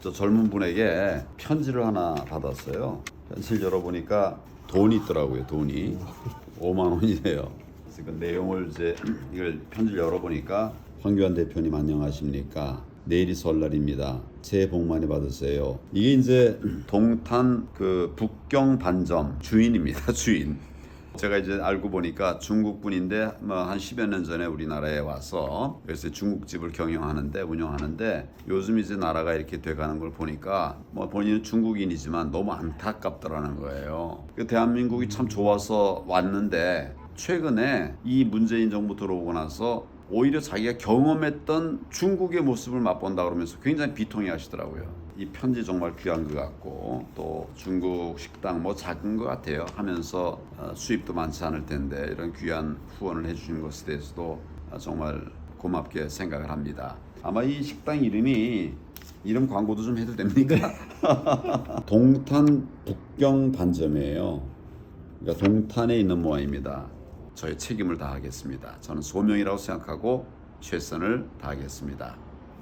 저 젊은 분에게 편지를 하나 받았어요. 편지를 열어보니까 돈이 있더라고요. 돈이 5만 원이래요. 그래서 그 내용을 이제 이걸 편지를 열어보니까 황교안 대표님 안녕하십니까? 내일이 설날입니다. 새해 복 많이 받으세요. 이게 이제 동탄 그 북경 반점 주인입니다. 주인. 제가 이제 알고 보니까 중국 분인데 뭐 한 10여 년 전에 우리나라에 와서 그래서 중국집을 경영하는데 운영하는데 요즘 이제 나라가 이렇게 돼가는 걸 보니까 뭐 본인은 중국인이지만 너무 안타깝더라는 거예요. 그 대한민국이 참 좋아서 왔는데 최근에 이 문재인 정부 들어오고 나서 오히려 자기가 경험했던 중국의 모습을 맛본다 그러면서 굉장히 비통해 하시더라고요. 이 편지 정말 귀한 것 같고 또 중국 식당 뭐 작은 것 같아요 하면서 어, 수입도 많지 않을 텐데 이런 귀한 후원을 해주신 것에 대해서도 어, 정말 고맙게 생각을 합니다. 아마 이 식당 이름이 이름 광고도 좀 해도 됩니까? 동탄 북경 반점이에요. 그러니까 동탄에 있는 모양입니다. 저의 책임을 다하겠습니다. 저는 소명이라고 생각하고 최선을 다하겠습니다.